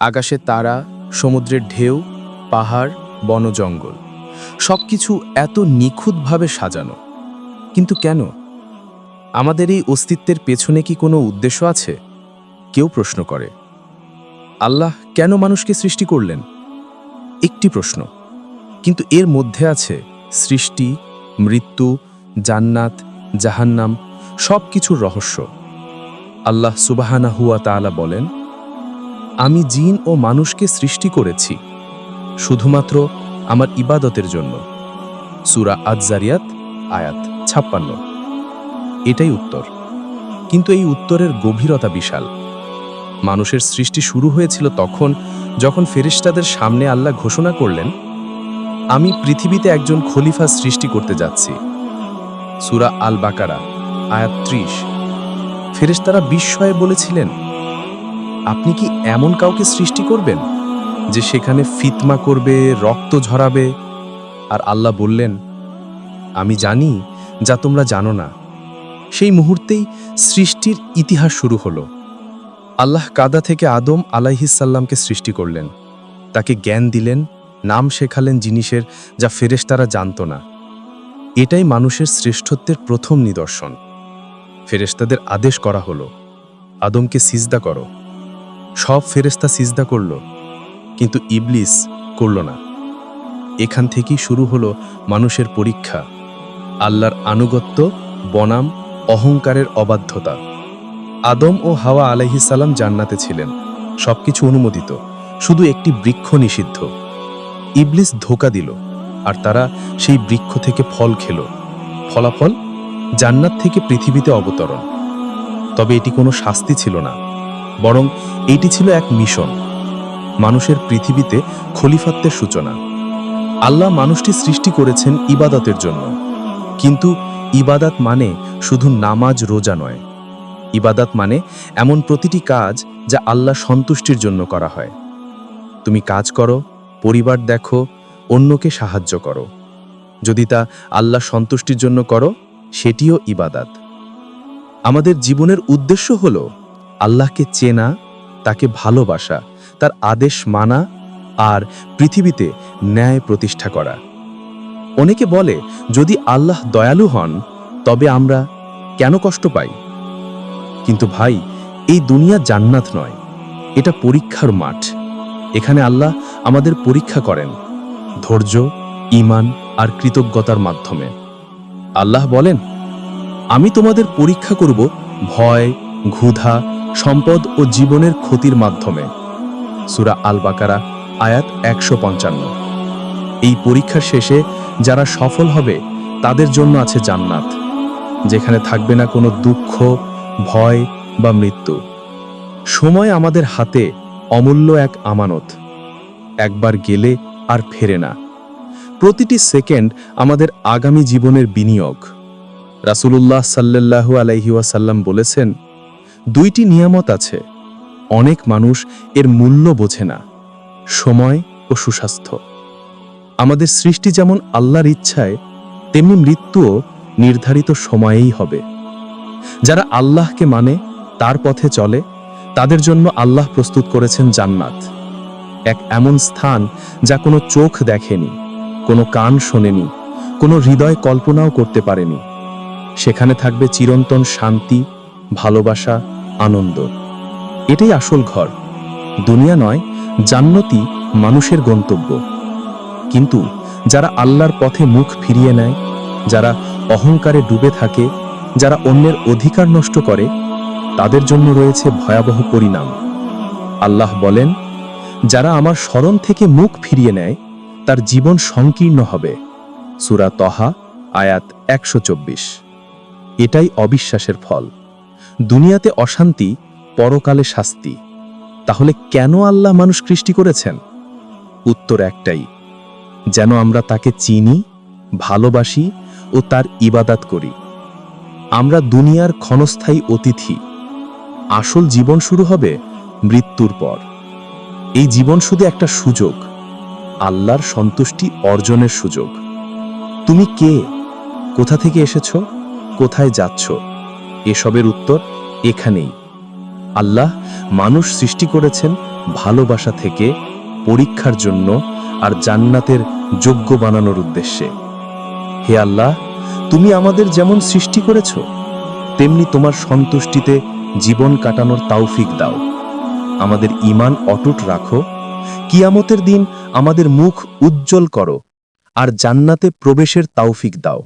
আকাশে তারা, সমুদ্রের ঢেউ, পাহাড় বনজঙ্গল সব কিছু এত নিখুঁতভাবে সাজানো। কিন্তু কেন? আমাদের এই অস্তিত্বের পেছনে কি কোনো উদ্দেশ্য আছে? কেউ প্রশ্ন করে। আল্লাহ কেন মানুষকে সৃষ্টি করলেন? একটি প্রশ্ন। কিন্তু এর মধ্যে আছে সৃষ্টি, মৃত্যু, জান্নাত, জাহান্নাম সব কিছুর রহস্য। আল্লাহ সুবাহানা হুয়া তাআলা বলেন আমি জিন ও মানুষকে সৃষ্টি করেছি, শুধুমাত্র আমার ইবাদতের জন্য। সুরা আজজারিয়াত, আয়াত ছাপ্পান্ন। এটাই উত্তর। কিন্তু এই উত্তরের গভীরতা বিশাল। মানুষের সৃষ্টি শুরু হয়েছিল তখন, যখন ফেরিস্তাদের সামনে আল্লাহ ঘোষণা করলেন, আমি পৃথিবীতে একজন খলিফা সৃষ্টি করতে যাচ্ছি। সুরা আল বাকারা আয়াত ত্রিশ। ফেরেশতারা বিস্ময়ে বলেছিলেন, আপনি কি এমন কাউকে সৃষ্টি করবেন যে সেখানে ফিতমা করবে, রক্ত ঝরাবে। আর আল্লাহ বললেন, আমি জানি যা তোমরা জানো না। সেই মুহূর্তেই সৃষ্টির ইতিহাস শুরু হলো। আল্লাহ কাদা থেকে আদম আলাইহিসাল্লামকে সৃষ্টি করলেন। তাকে জ্ঞান দিলেন, নাম শেখালেন জিনিসের যা ফেরেশতারা জানত না। এটাই মানুষের শ্রেষ্ঠত্বের প্রথম নিদর্শন। ফেরেশতাদের আদেশ করা হলো, আদমকে সিজদা করো। সব ফেরেশতা সিজদা করল, কিন্তু ইবলিস করল না। এখান থেকেই শুরু হলো মানুষের পরীক্ষা, আল্লাহর আনুগত্য, বনাম, অহংকারের অবাধ্যতা। আদম ও হাওয়া আলাইহিসাল্লাম জান্নাতে ছিলেন, সবকিছু অনুমোদিত, শুধু একটি বৃক্ষ নিষিদ্ধ। ইবলিস ধোকা দিল, আর তারা সেই বৃক্ষ থেকে ফল খেল। ফলাফল জান্নাত থেকে পৃথিবীতে অবতরণ। তবে এটি কোনো শাস্তি ছিল না। বরং এটি ছিল এক মিশন, মানুষের পৃথিবীতে খলিফাত্বের সূচনা। আল্লাহ মানুষটি সৃষ্টি করেছেন ইবাদতের জন্য। কিন্তু ইবাদাত মানে শুধু নামাজ রোজা নয়। ইবাদাত মানে এমন প্রতিটি কাজ যা আল্লাহ সন্তুষ্টির জন্য করা হয়। তুমি কাজ করো, পরিবার দেখো, অন্যকে সাহায্য করো। যদি তা আল্লাহ সন্তুষ্টির জন্য করো, সেটিও ইবাদাত। আমাদের জীবনের উদ্দেশ্য হল আল্লাহকে চেনা, তাকে ভালোবাসা, তার আদেশ মানা আর পৃথিবীতে ন্যায় প্রতিষ্ঠা করা। অনেকে বলে, যদি আল্লাহ দয়ালু হন, তবে আমরা কেন কষ্ট পাই? কিন্তু ভাই, এই দুনিয়া জান্নাত নয়, এটা পরীক্ষার মাঠ। এখানে আল্লাহ আমাদের পরীক্ষা করেন, ধৈর্য ইমান আর কৃতজ্ঞতার মাধ্যমে। আল্লাহ বলেন, আমি তোমাদের পরীক্ষা করব ভয়, ক্ষুধা সম্পদ ও জীবনের ক্ষতির মাধ্যমে। সুরা আল বাকারা আয়াত একশো পঞ্চান্ন। এই পরীক্ষার শেষে যারা সফল হবে, তাদের জন্য আছে জান্নাত, যেখানে থাকবে না কোনো দুঃখ, ভয় বা মৃত্যু। সময় আমাদের হাতে অমূল্য এক আমানত। একবার গেলে আর ফেরে না। প্রতিটি সেকেন্ড আমাদের আগামী জীবনের বিনিয়োগ। রাসূলুল্লাহ সাল্লাল্লাহু আলাইহি ওয়াসাল্লাম বলেছেন দুইটি নিয়ামত আছে। অনেক মানুষ এর মূল্য বোঝে না, সময় ও সুস্বাস্থ্য। আমাদের সৃষ্টি যেমন আল্লাহর ইচ্ছায়, তেমনি মৃত্যুও নির্ধারিত সময়েই হবে। যারা আল্লাহকে মানে তার পথে চলে, তাদের জন্য আল্লাহ প্রস্তুত করেছেন জান্নাত। এক এমন স্থান যা কোনো চোখ দেখেনি, কোনো কান শোনেনি, কোনো হৃদয় কল্পনাও করতে পারেনি। সেখানে থাকবে চিরন্তন শান্তি, ভালোবাসা আনন্দ। এটাই আসল ঘর। দুনিয়া নয় জান্নতি মানুষের গন্তব্য। কিন্তু যারা আল্লাহর পথে মুখ ফিরিয়ে নেয়, যারা অহংকারে ডুবে থাকে, যারা অন্যের অধিকার নষ্ট করে, তাদের জন্য রয়েছে ভয়াবহ পরিণাম। আল্লাহ বলেন, যারা আমার স্মরণ থেকে মুখ ফিরিয়ে নেয়, তার জীবন সংকীর্ণ হবে। সুরা তহা, আয়াত একশো চব্বিশ। এটাই অবিশ্বাসের ফল। দুনিয়াতে অশান্তি, পরকালে শাস্তি। তাহলে কেন আল্লাহ মানুষ সৃষ্টি করেছেন? উত্তর একটাই, যেন আমরা তাকে চিনি, ভালোবাসি ও তার ইবাদাত করি। আমরা দুনিয়ার ক্ষণস্থায়ী অতিথি। আসল জীবন শুরু হবে মৃত্যুর পর। এই জীবন শুধু একটা সুযোগ, আল্লাহর সন্তুষ্টি অর্জনের সুযোগ। তুমি কে? কোথা থেকে এসেছ? কোথায় যাচ্ছ? এসবের উত্তর এখানেই। আল্লাহ মানুষ সৃষ্টি করেছেন ভালোবাসা থেকে পরীক্ষার জন্য আর জান্নাতের যোগ্য বানানোর উদ্দেশ্যে। হে আল্লাহ, তুমি আমাদের যেমন সৃষ্টি করেছ, তেমনি তোমার সন্তুষ্টিতে জীবন কাটানোর তাওফিক দাও। আমাদের ইমান অটুট রাখো। কিয়ামতের দিন আমাদের মুখ উজ্জ্বল করো আর জান্নাতে প্রবেশের তাওফিক দাও।